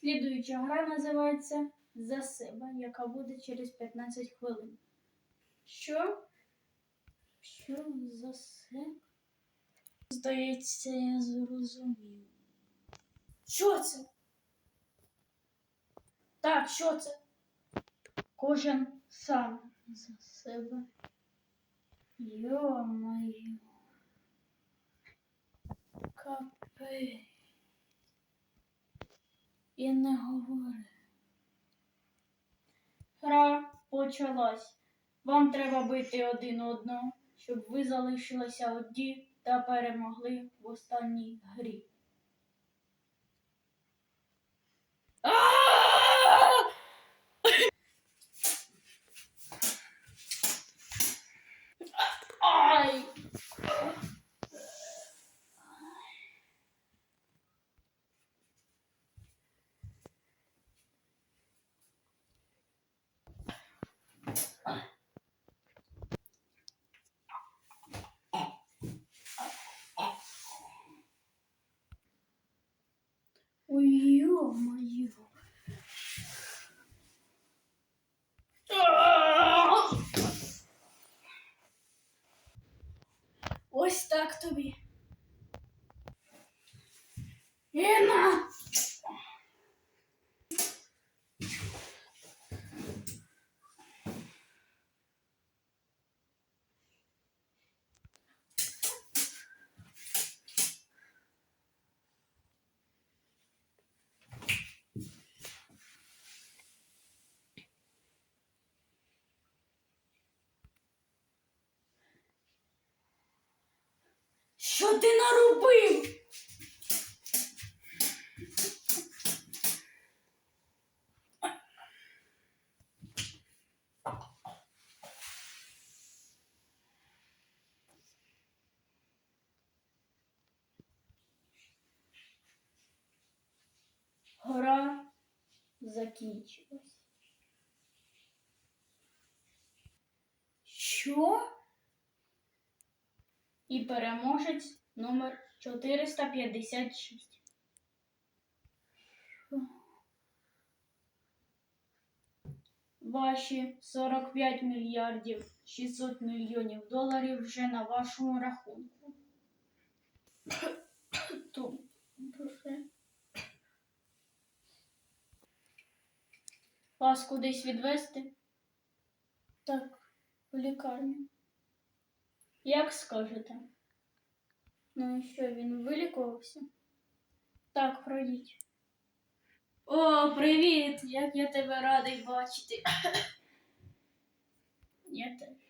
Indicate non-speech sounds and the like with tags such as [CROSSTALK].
Слідуюча гра називається За себе, яка буде через 15 хвилин. Що? Що за себе? Здається, я зрозумів. Що це? Так, що це? Кожен сам за себе. Йо-моє. Капець. І не говори. Гра почалась. Вам треба бити один одного, щоб ви залишилися одні та перемогли в останній грі. Ё-моё. Ось так тобі. Інна! Що ти наробив? Гра закінчилась. Що? І переможець номер 456. Ваші 45 мільярдів 600 мільйонів доларів вже на вашому рахунку. Вас кудись відвезти? Так, в лікарню. Як скажете? Ну і що, він вилікувався? Так, пройдіть. О, привіт! Як я тебе радий бачити. [COUGHS] Я теж.